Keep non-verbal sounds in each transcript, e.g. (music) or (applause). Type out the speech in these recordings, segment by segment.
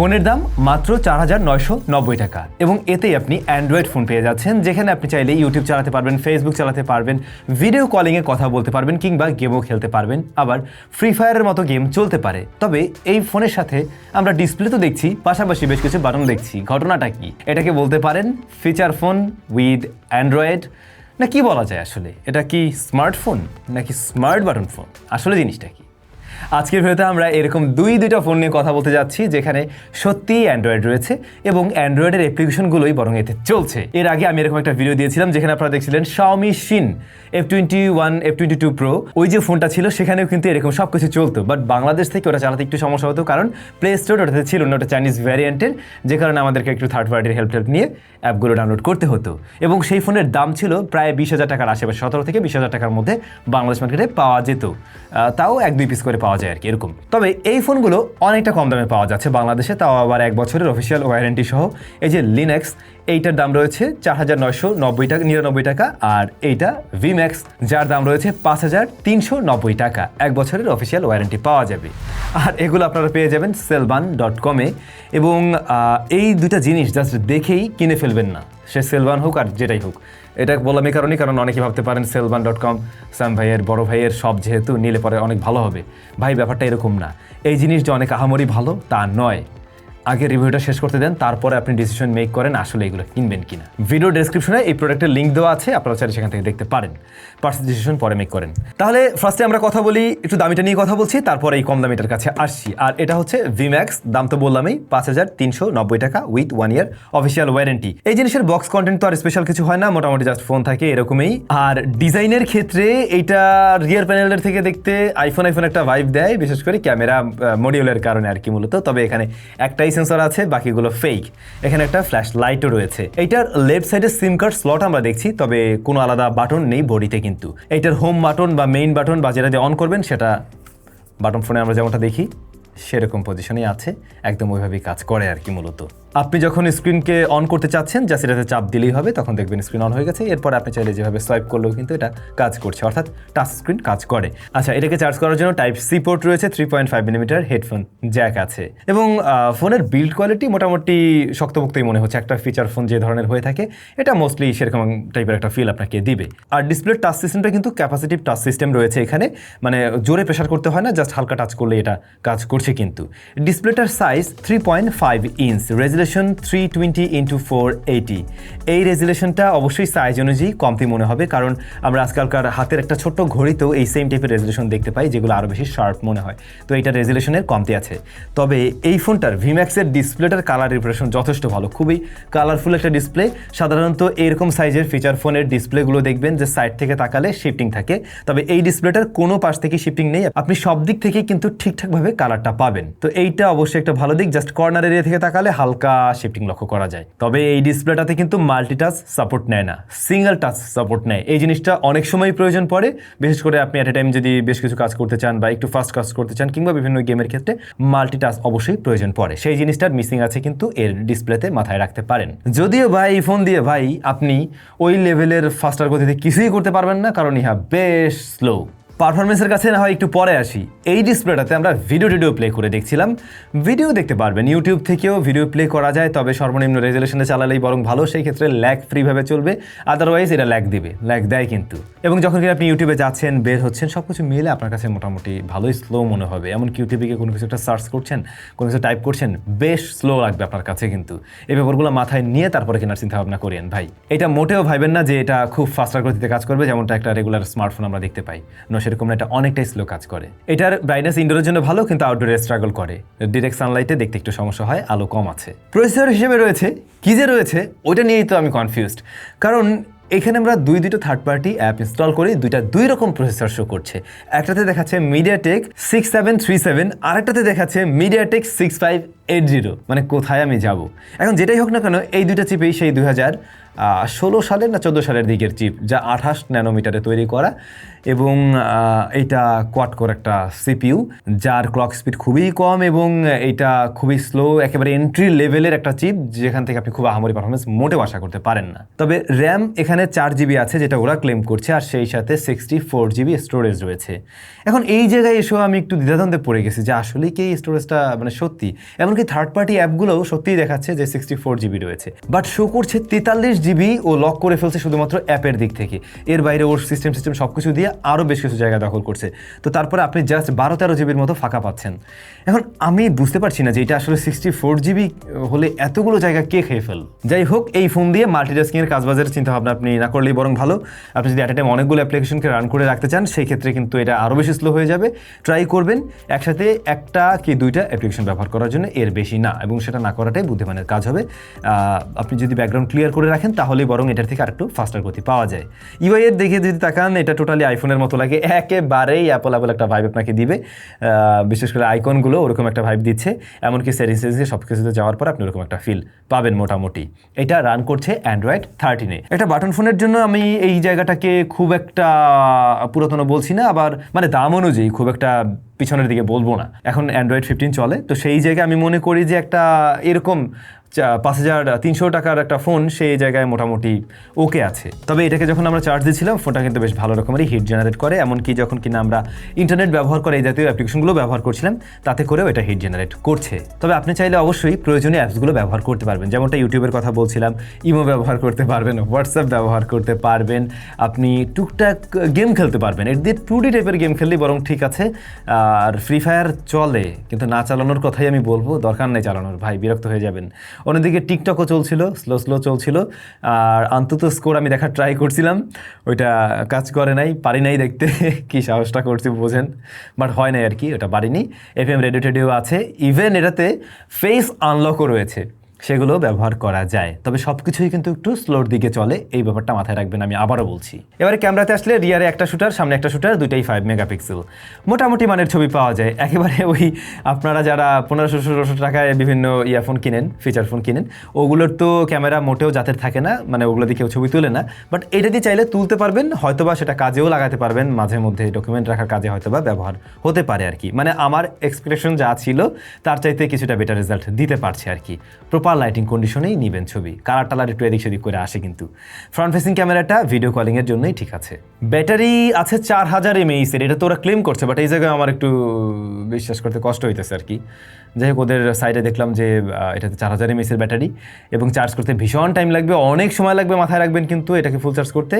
ফোনের দাম মাত্র চার হাজার নয়শো নব্বই টাকা। এবং এতেই আপনি অ্যান্ড্রয়েড ফোন পেয়ে যাচ্ছেন, যেখানে আপনি চাইলে ইউটিউব চালাতে পারবেন ফেসবুক চালাতে পারবেন ভিডিও কলিংয়ে কথা বলতে পারবেন, কিংবা গেমও খেলতে পারবেন। আবার ফ্রি ফায়ারের মতো গেম চলতে পারে। তবে এই ফোনের সাথে আমরা ডিসপ্লে তো দেখছি, পাশাপাশি বেশ কিছু বাটন দেখছি। ঘটনাটা কি? এটাকে বলতে পারেন ফিচার ফোন উইথ অ্যান্ড্রয়েড না, কি বলা যায় আসলে? এটা কি স্মার্টফোন নাকি স্মার্ট বাটন ফোন আসলে জিনিসটা কি? আজকের ভিডিওতে আমরা এরকম দুই দুইটা ফোন নিয়ে কথা বলতে যাচ্ছি, যেখানে সত্যিই অ্যান্ড্রয়েড রয়েছে এবং অ্যান্ড্রয়েডের অ্যাপ্লিকেশনগুলোই বরং এতে চলছে। এর আগে আমি এরকম একটা ভিডিও দিয়েছিলাম, যেখানে আপনারা দেখছিলেন Xiaomi Qin F twenty one F twenty two pro ওই যে ফোনটা ছিল, সেখানেও কিন্তু এরকম সব কিছু চলতো। বাট বাংলাদেশ থেকে ওটা চালাতে একটু সমস্যা হতো, কারণ প্লে স্টোর ওটাতে ছিল না, ওটা চাইনিজ ভ্যারিয়েন্টের যে কারণে আমাদেরকে একটু থার্ড পার্টির হেল্প হেল্প নিয়ে অ্যাপগুলো ডাউনলোড করতে হতো। এবং সেই ফোনের দাম ছিল প্রায় বিশ হাজার টাকার আশেপাশে, সতেরো থেকে বিশ হাজার টাকার মধ্যে বাংলাদেশ মার্কেটে পাওয়া যেত। তাও এক দুই পিস করে পাওয়া যায় আর কি, এরকম। তবে এই ফোনগুলো অনেকটা কম দামে পাওয়া যাচ্ছে বাংলাদেশে, তাও আবার এক বছরের অফিসিয়াল ওয়ারেন্টি সহ। এই যে লিনেক্স এইটার দাম রয়েছে চার হাজার নয়শো নব্বই টাকা, নিরানব্বই টাকা, আর এইটা ভিম্যাক্স যার দাম রয়েছে পাঁচ হাজার তিনশো নব্বই টাকা। এক বছরের অফিসিয়াল ওয়ারেন্টি পাওয়া যাবে। আর এগুলো আপনারা পেয়ে যাবেন সেলবান ডট কমে এবং এই দুটা জিনিস জাস্ট দেখেই কিনে ফেলবেন না। সে সেলবান হোক আর যেটাই হোক। এটা বললাম এই কারণেই, কারণ অনেকে ভাবতে পারেন সেলবান ডট কম স্যাম ভাইয়ের, বড় ভাইয়ের সব যেহেতু নিলে পরে অনেক ভালো হবে। ভাই, ব্যাপারটা এরকম না। এই জিনিস যে অনেক আহামরি ভালো, তা নয়। আগে রিভিউটা শেষ করতে দেন, তারপরে আপনি ডিসিশন মেক করেন আসলে এগুলো কিনবেন কিনা। ভিডিও ডেসক্রিপশনে এই প্রোডাক্টের লিঙ্ক দেওয়া আছে, আপনারা চাইলে সেখান থেকে দেখতে পারেন। পার্সেল ডিসিশন পরে মেক করেন। তাহলে ফার্স্টে আমরা কথা বলি, একটু দামিটা নিয়ে কথা বলছি, তারপরে এই কম দামিটার কাছে আসছি। আর এটা হচ্ছে ভিম্যাক্স দাম তো বললামই, পাঁচ হাজার তিনশো নব্বই টাকা with one year official warranty এই জিনিসের বক্স কন্টেন্ট তো আর স্পেশাল কিছু হয় না, মোটামুটি জাস্ট ফোন থাকে, এরকমই। আর ডিজাইনের ক্ষেত্রে এইটা রিয়ার প্যানেলের থেকে দেখতে আইফোন আইফোন একটা ভাইব দেয়, বিশেষ করে ক্যামেরা মডিউলের কারণে আর কি মূলত। তবে এখানে একটাই সেন্সর আছে, বাকিগুলো ফেক এখানে একটা ফ্ল্যাশ লাইটও রয়েছে। এইটার লেফট সাইডে সিম কার্ড স্লট আমরা দেখছি, তবে কোনো আলাদা বাটন নেই বডিতে কিন্তু। এইটার হোম বাটন বা মেইন বাটন বা যেটা দিয়ে অন করবেন, সেটা বাটন ফোনে আমরা যেমনটা দেখি, সেরকম পজিশনেই আছে। একদম ওইভাবেই কাজ করে আর কি মূলত। আপনি যখন স্ক্রিনকে অন করতে চাচ্ছেন যা সেটাতে চাপ দিলেই হবে, তখন দেখবেন স্ক্রিন অন হয়ে গেছে। এরপর আপনি চাইলে যেভাবে সোয়াইপ করলেও কিন্তু এটা কাজ করছে, অর্থাৎ টাচ স্ক্রিন কাজ করে। আচ্ছা এটাকে চার্জ করার জন্য টাইপ সি পোর্ট রয়েছে three point five millimetre headphone jack আছে। এবং ফোনের বিল্ড কোয়ালিটি মোটামুটি শক্তপোক্তই মনে হচ্ছে, একটা ফিচার ফোন যে ধরনের হয়ে থাকে, এটা মোস্টলি সেরকম টাইপের একটা ফিল আপনাকে দিবে। আর ডিসপ্লে টাচ সিস্টেমটা কিন্তু ক্যাপাসিটিভ টাচ সিস্টেম রয়েছে এখানে মানে জোরে প্রেশার করতে হয় না জাস্ট হালকা টাচ করলে এটা কাজ করছে কিন্তু। ডিসপ্লেটার size three point five inch resolution three twenty into four eighty এই রেজুলেশনটা অবশ্যই সাইজ অনুযায়ী কমতি মনে হবে, কারণ আমরা আজকালকার হাতের একটা ছোট্ট ঘড়িতেও এই সেম টাইপের রেজুলেশন দেখতে পাই, যেগুলো আরও বেশি শার্প মনে হয়। তো এইটা রেজুলেশনের কমতি আছে। তবে এই ফোনটার ভিম্যাক্সের ডিসপ্লেটার কালার রিপ্রেশন যথেষ্ট ভালো, খুবই কালারফুল একটা ডিসপ্লে সাধারণত এরকম সাইজের ফিচার ফোনের ডিসপ্লেগুলো দেখবেন যে সাইড থেকে তাকালে শিফটিং থাকে। তবে এই ডিসপ্লেটার কোনো পাশ থেকে শিফটিং নেই, আপনি সব দিক থেকেই কিন্তু ঠিকঠাকভাবে কালারটা পাবেন। তো এইটা অবশ্যই একটা ভালো দিক জাস্ট কর্নার এরিয়া থেকে তাকালে হালকা শিফটিং লক্ষ্য করা যায়। তবে এই ডিসপ্লেটাতে কিন্তু মাল্টিটাচ সাপোর্ট নেয় না সিঙ্গেল টাচ সাপোর্ট নেয়। এই জিনিসটা অনেক সময় প্রয়োজন পড়ে। বিশেষ করে আপনি অ্যাট এ টাইম যদি বেশ কিছু কাজ করতে চান বা একটু ফাস্ট কাজ করতে চান কিংবা বিভিন্ন গেমের ক্ষেত্রে মাল্টিটাচ অবশ্যই প্রয়োজন পড়ে। সেই জিনিসটার মিসিং আছে কিন্তু এর ডিসপ্লেতে মাথায় রাখতে পারেন। যদিও ভাই এই ফোন দিয়ে ভাই আপনি ওই লেভেলের ফাস্টার গতিতে কিছুই করতে পারবেন না, কারণ ইহা বেশ স্লো পারফরমেন্সের কাছে না হয় একটু পরে আসি। এই ডিসপ্লেটাতে আমরা ভিডিও টিডিও প্লে করে দেখছিলাম। ভিডিও দেখতে পারবেন। ইউটিউব থেকেও ভিডিও প্লে করা যায়, তবে সর্বনিম্ন রেজুলেশনে চালালেই বরং ভালো, সেই ক্ষেত্রে ল্যাগ ফ্রিভাবে চলবে। আদারওয়াইজ এটা ল্যাগ দিবে ল্যাগ দেয় কিন্তু। এবং যখন কিনা আপনি ইউটিউবে যাচ্ছেন, বের হচ্ছেন সব কিছু মিলে আপনার কাছে মোটামুটি ভালোই স্লো মনে হবে। এমনকি ইউটিউবে কোনো কিছু একটা সার্চ করছেন, কোনো কিছু টাইপ করছেন, বেশ স্লো লাগবে আপনার কাছে কিন্তু। এই ব্যাপারগুলো মাথায় নিয়ে তারপরে কেনার চিন্তা ভাবনা করেন। ভাই, এটা মোটেও ভাইবেন না যে এটা খুব ফাস্টার গতিতে কাজ করবে, যেমনটা একটা রেগুলার স্মার্টফোন আমরা দেখতে পাই। না সেরকম এটা অনেকটাই স্লো কাজ করে। এটার ব্রাইটনেস ইনডোরের জন্য ভালো, কিন্তু আউটডোরে স্ট্রাগল করে। ডিরেক্ট সানলাইটে দেখতে একটু সমস্যা হয়, আলো কম আছে। প্রসেসর হিসেবে রয়েছে, কি যে রয়েছে, ওইটা নিয়েই তো আমি কনফিউজড কারণ এখানে আমরা দুই দুটো থার্ড পার্টি অ্যাপ ইনস্টল করি, দুইটা দুই রকম প্রসেসর শো করছে। একটাতে দেখাচ্ছে MediaTek six seven three seven আরেকটাতে দেখাচ্ছে MediaTek six five eight zero মানে কোথায় আমি যাব? এখন যেটাই হোক না কেন, এই দুইটা চিপেই সেই দুই হাজার ষোলো সালের না চোদ্দ সালের দিকের চিপ যা আঠাশ ন্যানোমিটারে তৈরি করা এবং আহ, এইটা কোয়াড কোর একটা সিপিইউ যার ক্লক স্পিড খুবই কম এবং এটা খুবই স্লো একেবারে এন্ট্রি লেভেলের একটা চিপ যেখান থেকে আপনি খুব আহামরি পারফরমেন্স মোটেও আশা করতে পারেন না। তবে র্যাম এখানে চার জিবি আছে যেটা ওরা ক্লেম করছে আর সেই সাথে সিক্সটি ফোর জিবি স্টোরেজ রয়েছে। এখন এই জায়গায় এসেও আমি একটু দ্বিধাদ্বন্দ্বে পড়ে গেছি যে আসলে কি এই স্টোরেজটা মানে সত্যি? এমনকি থার্ড পার্টি অ্যাপগুলোও সত্যিই দেখাচ্ছে যে সিক্সটি ফোর জিবি রয়েছে। বাট শো করছে তেতাল্লিশ জিবি ও লক করে ফেলছে শুধুমাত্র অ্যাপের দিক থেকে। এর বাইরে ওর সিস্টেম সিস্টেম সব কিছু দিয়ে আরও বেশ কিছু জায়গা দখল করছে। তো তারপরে আপনি জাস্ট বারো তেরো জিবির মতো ফাঁকা পাচ্ছেন। এখন আমি বুঝতে পারছি না যে এটা আসলে সিক্সটি ফোর জিবি হলে এতগুলো জায়গা কে খেয়ে ফেল যাই হোক, এই ফোন দিয়ে মাল্টিটাস্কিংয়ের কাজবাজের চিন্তা ভাবনা আপনি না করলেই বরং ভালো। আপনি যদি অ্যাট টাইম অনেকগুলো অ্যাপ্লিকেশনকে রান করে রাখতে চান, সেই ক্ষেত্রে কিন্তু এটা আরও বেশি স্লো হয়ে যাবে। ট্রাই করবেন একসাথে একটা কি দুইটা অ্যাপ্লিকেশন ব্যবহার করার জন্য, এর বেশি না। এবং সেটা না করাটাই বুদ্ধিমানের কাজ হবে। আপনি যদি ব্যাকগ্রাউন্ড ক্লিয়ার করে রাখেন তাহলে বরং এটার থেকে আরেকটু ফাস্টার গতি পাওয়া যায়। ইউআই এর দেখে যদি তাকান, এটা টোটালি আইফোনের মতো লাগে। একেবারেই অ্যাপল অ্যাপল একটা ভাইব আপনাকে দিবে। বিশেষ করে আইকনগুলো ওরকম একটা ভাইব দিচ্ছে। এমনকি সেটিংস সব কিছুতে যাওয়ার পর আপনি ওরকম একটা ফিল পাবেন মোটামুটি। এটা রান করছে অ্যান্ড্রয়েড থার্টিনে একটা বাটন ফোনের জন্য আমি এই জায়গাটাকে খুব একটা পুরাতন বলছি না, আবার মানে দাম অনুযায়ী খুব একটা পিছনের দিকে বলব না। এখন অ্যান্ড্রয়েড ফিফটিন চলে, তো সেই জায়গায় আমি মনে করি যে একটা এরকম পাঁচ হাজার তিনশো টাকার একটা ফোন সেই জায়গায় মোটামুটি ওকে আছে। তবে এটাকে যখন আমরা চার্জ দিয়েছিলাম ফোনটা কিন্তু বেশ ভালো রকমেরই হিট জেনারেট করে, এমনকি যখন কিনা আমরা ইন্টারনেট ব্যবহার করে এই জাতীয় অ্যাপ্লিকেশনগুলো ব্যবহার করছিলাম, তাতে করেও এটা হিট জেনারেট করছে। তবে আপনি চাইলে অবশ্যই প্রয়োজনীয় অ্যাপসগুলো ব্যবহার করতে পারবেন, যেমনটা ইউটিউবের কথা বলছিলাম, ইমো ব্যবহার করতে পারবেন হোয়াটসঅ্যাপ ব্যবহার করতে পারবেন, আপনি টুকটাক গেম খেলতে পারবেন। এর দিয়ে টু ডি টাইপের গেম খেললেই বরং ঠিক আছে আর ফ্রি ফায়ার চলে, কিন্তু না চালানোর কথাই আমি বলব, দরকার নেই চালানোর। ভাই, বিরক্ত হয়ে যাবেন। অন্যদিকে টিকটকও চলছিল স্লো স্লো চলছিল, আর অন্তত স্কোর আমি দেখার ট্রাই করছিলাম, ওইটা কাজ করে নাই, পারি নাই দেখতে, (laughs) কি সাহসটা করছি বোঝেন। বাট হয় নাই আর কি, ওটা পারিনি। এফ এম রেডিও টেডিও আছে। ইভেন এটাতে ফেস আনলকও রয়েছে। সেগুলো ব্যবহার করা যায়। তবে সব কিছুই কিন্তু একটু স্লোর দিকে চলে। এই ব্যাপারটা মাথায় রাখবেন, আমি আবারও বলছি। এবারে ক্যামেরাতে আসলে রিয়ারে একটা শুটার, সামনে একটা শুটার, দুইটাই ফাইভ মেগাপিক্সেল মোটামুটি মানের ছবি পাওয়া যায়। একেবারে ওই আপনারা যারা পনেরোশো ষোলোশো টাকায় বিভিন্ন ইয়ারফোন কিনেন ফিচার ফোন কিনেন, ওগুলোর তো ক্যামেরা মোটেও জাতের থাকে না মানে ওগুলো দিয়ে কেউ ছবি তুলে না। বাট এটা দিয়ে চাইলে তুলতে পারবেন, হয়তোবা সেটা কাজেও লাগাতে পারবেন, মাঝে মধ্যে ডকুমেন্ট রাখার কাজে হয়তোবা ব্যবহার হতে পারে আর কি। মানে আমার এক্সপেকটেশন যা ছিল, তার চাইতে কিছুটা বেটার রেজাল্ট দিতে পারছে আর কি। প্রপার লাইটিং কন্ডিশনেই নেবেন ছবি। কালার টালার একটু এদিক সেদিক করে আসে কিন্তু। ফ্রন্ট ফেসিং ক্যামেরাটা ভিডিও কলিংয়ের জন্যই ঠিক আছে। ব্যাটারি আছে চার হাজার এমএইচ এর, এটা তো ওরা ক্লেম করছে বাট এই জায়গায় আমার একটু বিশ্বাস করতে কষ্ট হইতেছে আর কি। যাই হোক, ওদের সাইডে দেখলাম যে এটাতে চার হাজার এমএইচ এর ব্যাটারি এবং চার্জ করতে ভীষণ টাইম লাগবে, অনেক সময় লাগবে মাথায় রাখবেন কিন্তু এটাকে ফুল চার্জ করতে।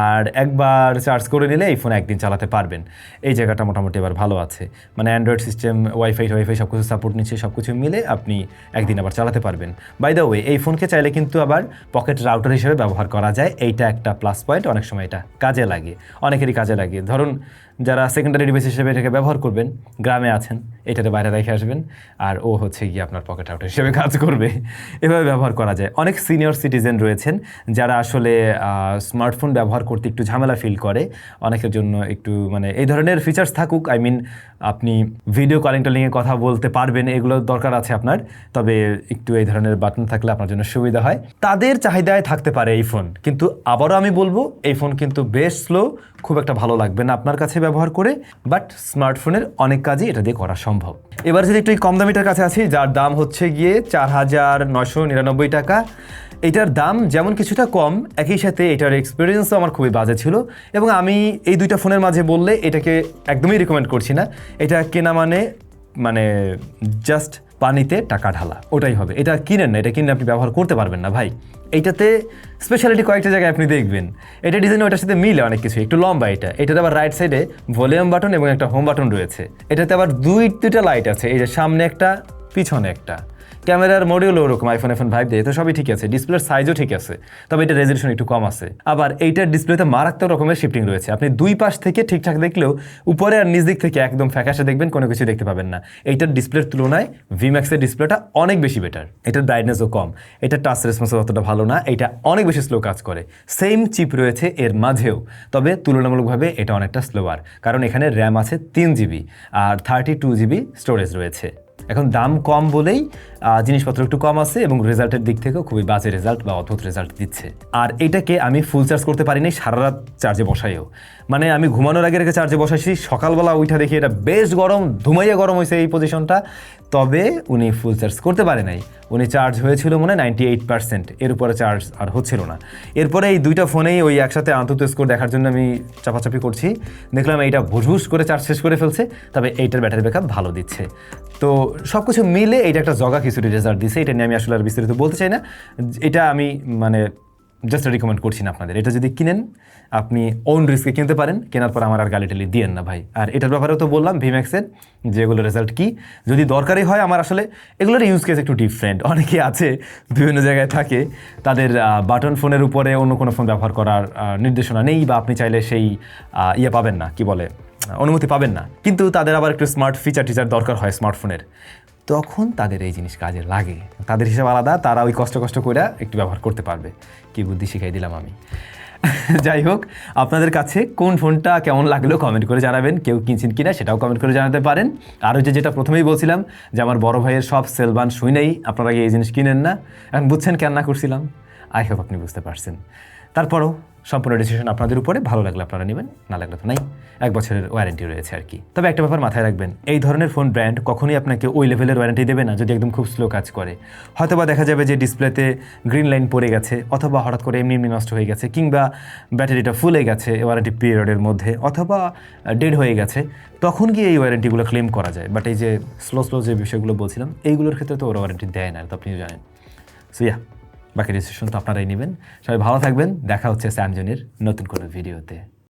আর একবার চার্জ করে নিলে এই ফোন একদিন চালাতে পারবেন। এই জায়গাটা মোটামুটি এবার ভালো আছে। মানে অ্যান্ড্রয়েড সিস্টেম ওয়াইফাই ওয়াইফাই সব কিছু সাপোর্ট নিচ্ছে সব কিছু মিলে আপনি একদিন আবার চালাতে পারবেন। বাই দ্য ওয়ে এই ফোনকে চাইলে কিন্তু আবার পকেট রাউটার হিসেবে ব্যবহার করা যায়। এইটা একটা প্লাস পয়েন্ট অনেক সময় এটা কাজে লাগে, অনেকেরই কাজে লাগে। ধরুন যারা সেকেন্ডারি ডিভাইস হিসেবে এটাকে ব্যবহার করবেন, গ্রামে আছেন, এটাতে বাইরে রেখে আসবেন, আর ও হচ্ছে গিয়ে আপনার পকেট আউটার হিসেবে (laughs) কাজ করবে। এভাবে ব্যবহার করা যায়। অনেক সিনিয়র সিটিজেন রয়েছেন, যারা আসলে স্মার্টফোন ব্যবহার করতে একটু ঝামেলা ফিল করে। অনেকের জন্য একটু মানে এই ধরনের ফিচার্স থাকুক। আই মিন আপনি ভিডিও কলিং টলিংয়ে কথা বলতে পারবেন, এগুলো দরকার আছে আপনার। তবে একটু এই ধরনের বাটন থাকলে আপনার জন্য সুবিধা হয়। তাদের চাহিদায় থাকতে পারে এই ফোন কিন্তু আবারও আমি বলব, এই ফোন কিন্তু বেশ স্লো খুব একটা ভালো লাগবে না আপনার কাছে ব্যবহার করে বাট স্মার্টফোনের অনেক কাজই এটা দিয়ে করা সম্ভব। এবার যদি একটু কম দামিটার কাছে আছি যার দাম হচ্ছে গিয়ে চার হাজার নয়শো নিরানব্বই টাকা। এটার দাম যেমন কিছুটা কম, একই সাথে এটার এক্সপিরিয়েন্সও আমার খুবই বাজে ছিল। এবং আমি এই দুইটা ফোনের মাঝে বললে এটাকে একদমই রেকমেন্ড করছি না। এটা কেনা মানে মানে জাস্ট পানিতে টাকা ঢালা। ওটাই হবে। এটা কিনেন না, এটা কিনে আপনি ব্যবহার করতে পারবেন না ভাই। এইটাতে স্পেশালিটি কয়েকটা জায়গায় আপনি দেখবেন। এটা ডিজাইন ওটার সাথে মিলে অনেক কিছু, একটু লম্বা এটা। এটাতে আবার রাইট সাইডে ভলিউম বাটন এবং একটা হোম বাটন রয়েছে। এটাতে আবার দুই দুইটা লাইট আছে। এই যে সামনে একটা, পিছনে একটা। ক্যামেরার মডিউল ওরকম আইফোন আইফোন ফাইভ দিয়ে, তো সবই ঠিক আছে ডিসপ্লের সাইজও ঠিক আছে, তবে এটা রেজলিউশন একটু কম আছে। আবার এইটার ডিসপ্লেতে মারাত্মক রকমের শিফটিং রয়েছে, আপনি দুই পাশ থেকে ঠিকঠাক দেখলেও উপরে আর নিজ দিক থেকে একদম ফ্যাকাশে দেখবেন, কোনো কিছু দেখতে পাবেন না। এইটার ডিসপ্লের তুলনায় ভিম্যাক্সের ডিসপ্লেটা অনেক বেশি বেটার এটার ব্রাইটনেসও কম। এটার টাচ রেসপন্স অতটা ভালো না, এটা অনেক বেশি স্লো কাজ করে। সেম চিপ রয়েছে এর মাঝেও, তবে তুলনামূলকভাবে এটা অনেকটা স্লোয়ার কারণ এখানে র্যাম আছে তিন জিবি আর থার্টি টু জিবি স্টোরেজ রয়েছে। এখন দাম কম বলেই জিনিসপত্র একটু কম আছে এবং রেজাল্টের দিক থেকেও খুবই বাজে রেজাল্ট বা অদ্ভুত রেজাল্ট দিচ্ছে। আর এটাকে আমি ফুল চার্জ করতে পারিনি, সারা রাত চার্জে বসাইও। মানে আমি ঘুমানোর আগে রেখে চার্জে বসাইছি, সকালবেলা উঠা দেখি এটা বেশ গরম, ধুমাইয়া গরম হয়েছে এই পজিশনটা তবে উনি ফুল চার্জ করতে পারে নাই। উনি চার্জ হয়েছিল মনে নাইনটি এইট পার্সেন্ট এর উপরে চার্জ আর হচ্ছিল না। এরপরে এই দুইটা ফোনেই ওই একসাথে আন্তত স্কোর দেখার জন্য আমি চাপাচাপি করছি। দেখলাম এইটা ভুসভুস করে চার্জ শেষ করে ফেলছে, তবে এইটার ব্যাটারি ব্যাকআপ ভালো দিচ্ছে। তো সব কিছু মিলে এটা একটা জগা খিচুড়ি রেজাল্ট দিছে, এটা নিয়ে আমি আসলে আর বিস্তারিত বলতে চাই না। এটা আমি মানে জাস্ট রিকমেন্ড করছি না আপনাদের। এটা যদি কিনেন, আপনি ওন রিস্কে কিনতে পারেন, কেনার পর আমার আর গালি টালি দিয়েন না ভাই। আর এটার ব্যাপারেও তো বললাম ভিম্যাক্সের যে এগুলো রেজাল্ট কি, যদি দরকারই হয় আমার আসলে এগুলোর ইউজ কেস একটু ডিফারেন্ট অনেকে আছে, বিভিন্ন জায়গায় থাকে, তাদের বাটন ফোনের উপরে অন্য কোনো ফোন ব্যবহার করার নির্দেশনা নেই বা আপনি চাইলে সেই ইয়ে পাবেন না, কি বলে? অনুমতি পাবেন না। কিন্তু তাদের আবার একটু স্মার্ট ফিচার টিচার দরকার হয় স্মার্টফোনের তখন তাদের এই জিনিস কাজে লাগে। তাদের হিসাব আলাদা, তারা ওই কষ্ট কষ্ট করে একটু ব্যবহার করতে পারবে। কি বুদ্ধি শিখাই দিলাম আমি। (laughs) যাই হোক, আপনাদের কাছে কোন ফোনটা কেমন লাগল কমেন্ট করে জানাবেন। কেউ কিনছেন কিনা সেটাও কমেন্ট করে জানাতে পারেন। আর যে যেটা প্রথমেই বলছিলাম, যে আমার বড় ভাইয়ের সব সেলবান শুনেই আপনারা এই জিনিস কিনেন না? এখন বুঝছেন কেন না করছিলাম? আই হোপ আপনি বুঝতে পারছেন। তারপরও সম্পূর্ণ ডিসিশন আপনাদের উপরে, ভালো লাগলে আপনারা নেবেন, না লাগলে তো নাই। এক বছরের ওয়ারেন্টি রয়েছে আর কি। তবে একটা ব্যাপার মাথায় রাখবেন, এই ধরনের ফোন ব্র্যান্ড কখনোই আপনাকে ওই লেভেলের ওয়ারেন্টি দেবে না যদি একদম খুব স্লো কাজ করে। হয়তোবা দেখা যাবে যে ডিসপ্লেতে গ্রিন লাইন পড়ে গেছে, অথবা হঠাৎ করে এমনি এমনি নষ্ট হয়ে গেছে, কিংবা ব্যাটারিটা ফুলে গেছে ওয়ারেন্টি পিরিয়ডের মধ্যে, অথবা ডেড হয়ে গেছে, তখন গিয়ে এই ওয়ারেন্টিগুলো ক্লেম করা যায়। বাট এই যে স্লো স্লো যে বিষয়গুলো বলছিলাম, এইগুলোর ক্ষেত্রে তো ওরা ওয়ারেন্টি দেয় না তো আপনিও জানেন। সো ইয়া বাকি ডিসিশন তো আপনারাই নেবেন। সবাই ভালো থাকবেন, দেখা হচ্ছে স্যামজনের নতুন কোনো ভিডিওতে